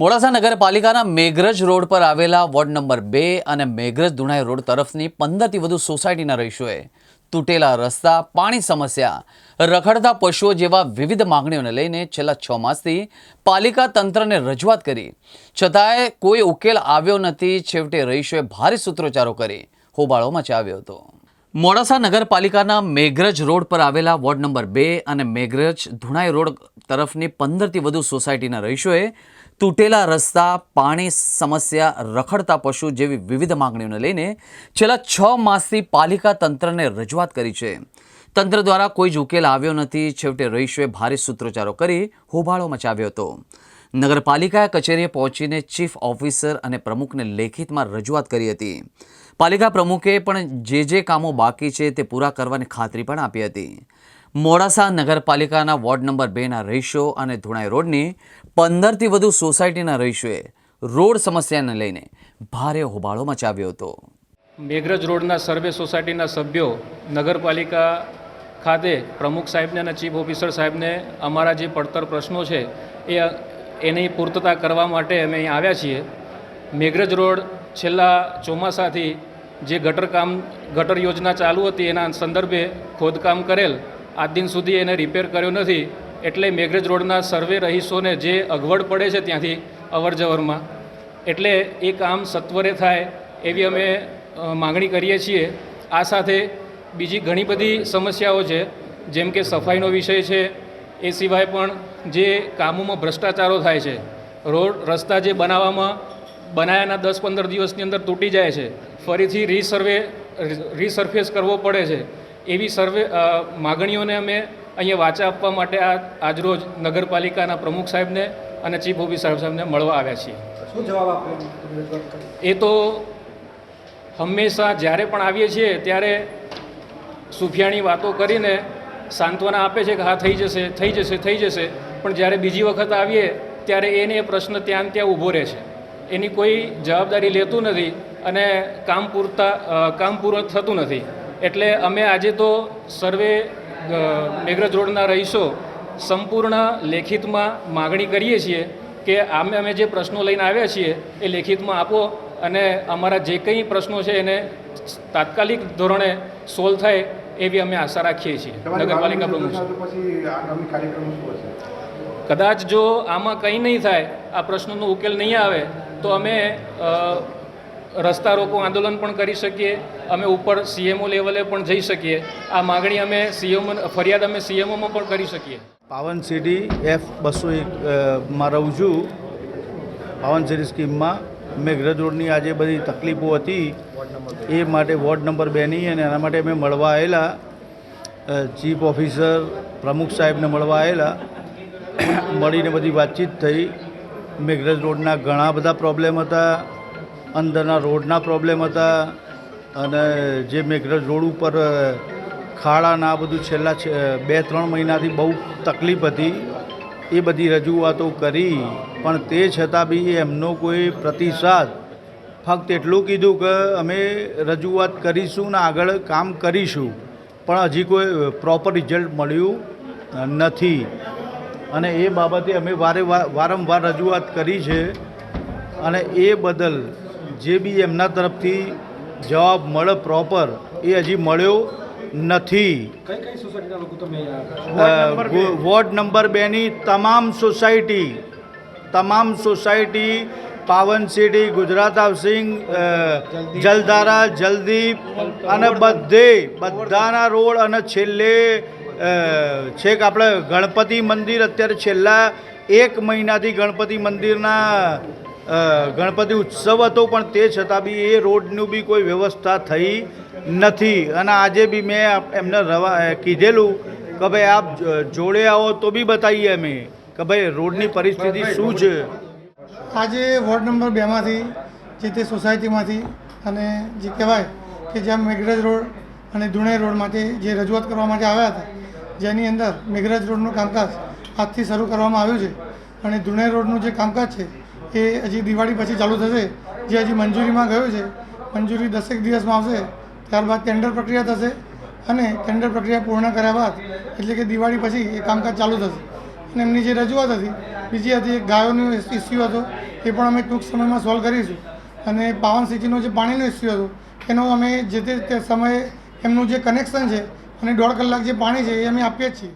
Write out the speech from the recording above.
મોડાસા નગરપાલિકાના મેઘરજ રોડ પર આવેલા વોર્ડ નંબર બે અને મેઘરજ ધુણાઈ રોડ તરફની પંદરથી વધુ સોસાયટીના રહીશોએ તૂટેલા રસ્તા, પાણી સમસ્યા, રખડતા પશુઓ જેવા વિવિધ માંગણીઓને લઈને છેલ્લા છ માસથી પાલિકા તંત્રને રજૂઆત કરી. છતાંય કોઈ ઉકેલ આવ્યો નથી. છેવટે રહીશોએ ભારે સૂત્રોચ્ચારો કરી. હોબાળો મચાવ્યો હતો. મોડાસા નગરપાલિકાના મેઘરજ રોડ પર આવેલા વોર્ડ નંબર બે અને મેઘરજ ધુણાઈ રોડ તરફની પંદરથી વધુ સોસાયટીના રહીશોએ તૂટેલા રસ્તા, પાણી સમસ્યા, રખડતા પશુ જેવી વિવિધ માંગણીઓને લઈને છેલ્લા છ માસથી પાલિકા તંત્રને રજૂઆત કરી છે. તંત્ર દ્વારા કોઈ જ ઉકેલ આવ્યો નથી. છેવટે રહીશોએ ભારે સૂત્રોચ્ચારો કરી હોબાળો મચાવ્યો હતો. નગરપાલિકા કચેરીએ પહોંચીને ચીફ ઓફિસર અને પ્રમુખને લેખિતમાં રજૂઆત કરી હતી. પાલિકા પ્રમુખે પણ જે જે કામો બાકી છે તે પૂરા કરવાની ખાતરી પણ આપી હતી. મોડાસા નગરપાલિકાના વોર્ડ નંબર બેના રહીશો અને ધુણાઈ રોડની પંદરથી વધુ સોસાયટીના રહીશોએ રોડ સમસ્યાને લઈને ભારે હોબાળો મચાવ્યો હતો. મેઘરજ રોડના સર્વે સોસાયટીના સભ્યો નગરપાલિકા ખાતે પ્રમુખ સાહેબને અને ચીફ ઓફિસર સાહેબને અમારા જે પડતર પ્રશ્નો છે એ એની પૂર્તતા કરવા માટે અમે અહીં આવ્યા છીએ. મેઘરજ રોડ છેલ્લા ચોમાસાથી જે ગટર કામ, ગટર યોજના ચાલુ હતી, એના સંદર્ભે ખોદકામ કરેલ. આજ દિન સુધી એને રિપેર કર્યો નથી. એટલે મેઘરજ રોડના સર્વે રહીશોને જે અગવડ પડે છે ત્યાંથી અવર જવરમાં એટલે એ કામ સત્વરે થાય એવી અમે માગણી કરીએ છીએ. આ સાથે બીજી ઘણી બધી સમસ્યાઓ છે, જેમ કે સફાઈનો વિષય છે, એ સિવાય પણ જે કામોમાં ભ્રષ્ટાચારો થાય છે, રોડ, રસ્તા જે બનાવવામાં બનાવ્યાના દસ પંદર દિવસની અંદર તૂટી જાય છે. ફરીથી રીસર્વે રીસર્ફેસ કરવો પડે છે. એવી સર્વે માગણીઓને અમે અહીંયા વાચા આપવા માટે આ આજરોજ નગરપાલિકાના પ્રમુખ સાહેબને અને ચીફ ઓફિસર સાહેબને મળવા આવ્યા છીએ. શું જવાબ આપે એ તો હંમેશા જ્યારે પણ આવીએ છીએ ત્યારે સુફિયાણી વાતો કરીને સાંત્વના આપે છે કે હા થઈ જશે થઈ જશે થઈ જશે. પણ જ્યારે બીજી વખત આવીએ ત્યારે એને એ પ્રશ્ન ત્યાં ત્યાં ઊભો રહે છે. એની કોઈ જવાબદારી લેતું નથી અને કામ પૂરતા કામ પૂરું થતું નથી. એટલે અમે આજે તો સર્વે મેઘરજ રોડના રહીશો સંપૂર્ણ લેખિતમાં માગણી કરીએ છીએ કે આમે અમે જે પ્રશ્નો લઈને આવ્યા છીએ એ લેખિતમાં આપો અને અમારા જે કંઈ પ્રશ્નો છે એને તાત્કાલિક ધોરણે સોલ્વ થાય એવી અમે આશા રાખીએ છીએ. નગરપાલિકા પ્રમુખ કદાચ જો આમાં કંઈ નહીં થાય આ પ્રશ્નોનો ઉકેલ નહીં આવે તો અમે રસ્તા રોકો આંદોલન પણ કરી શકીએ, અમે ઉપર સીએમઓ લેવલે પણ જઈ શકીએ. આ માગણી અમે સીએમઓ ફરિયાદ અમે સીએમઓમાં પણ કરી શકીએ. પાવન સીડી એફ બસો એકમાં રહું છું પાવન સીડી સ્કીમમાં મેં રોડની આજે બધી તકલીફો હતી. એ માટે વોર્ડ નંબર બેની અને એના માટે અમે મળવા આવેલા. ચીફ ઓફિસર પ્રમુખ સાહેબને મળવા આવેલા. મળીને બધી વાતચીત થઈ. મેઘરજ રોડના ઘણા બધા પ્રોબ્લેમ હતા, અંદરના રોડના પ્રોબ્લેમ હતા અને જે મેઘરજ રોડ ઉપર ખાડાના આ બધું છેલ્લા બે ત્રણ મહિનાથી બહુ તકલીફ હતી. એ બધી રજૂઆતો કરી, પણ તે છતાં બી એમનો કોઈ પ્રતિસાદ. ફક્ત એટલું કીધું કે અમે રજૂઆત કરીશું ને આગળ કામ કરીશું, પણ હજી કોઈ પ્રોપર રિઝલ્ટ મળ્યું નથી. અને એ બાબતે અમે વારે વારંવાર રજૂઆત કરી છે. અને એ બદલ જે બી એમના તરફથી જવાબ મળે પ્રોપર એ હજી મળ્યો નથી. વોર્ડ નંબર બેની તમામ સોસાયટી તમામ society Pavan city Gujarat housing Jaldhara Jaldeep અને બધે બધાના રોડ અને છેલ્લે છેક આપણે ગણપતિ મંદિર અત્યારે છેલ્લા એક મહિનાથી ગણપતિ મંદિરના ગણપતિ ઉત્સવ હતો પણ તે છતાં બી એ રોડનું બી કોઈ વ્યવસ્થા થઈ નથી. અને આજે બી મેં એમને રવા કીધેલું કે ભાઈ આપ જોડે આવો તો બી બતાવીએ અમે કે ભાઈ રોડની પરિસ્થિતિ શું છે? આજે વોર્ડ નંબર બેમાંથી જે તે સોસાયટીમાંથી અને જે કહેવાય કે જ્યાં મેઘરાજ રોડ અને ધુણે રોડ માટે જે રજૂઆત કરવા માટે આવ્યા હતા જેની અંદર મેઘરાજ રોડનું કામકાજ આજથી શરૂ કરવામાં આવ્યું છે અને ધુણે રોડનું જે કામકાજ છે, એ હજી દિવાળી પછી ચાલુ થશે. જે હજી મંજૂરીમાં ગયું છે, મંજૂરી દસેક દિવસમાં આવશે, ત્યારબાદ ટેન્ડર પ્રક્રિયા થશે અને ટેન્ડર પ્રક્રિયા પૂર્ણ કર્યા બાદ એટલે કે દિવાળી પછી એ કામકાજ ચાલુ થશે. અને એમની જે રજૂઆત હતી, બીજી હતી એક ગાયોનો ઇસ્યુ હતો, એ પણ અમે ટૂંક સમયમાં સોલ્વ કરીશું. અને પાવન સિટીનો જે પાણીનો ઇસ્યુ હતો, એનો અમે જે તે સમયે એમનું જે કનેક્શન છે અને દોઢ કલાક જે પાણી છે એ અમે આપીએ જ છીએ.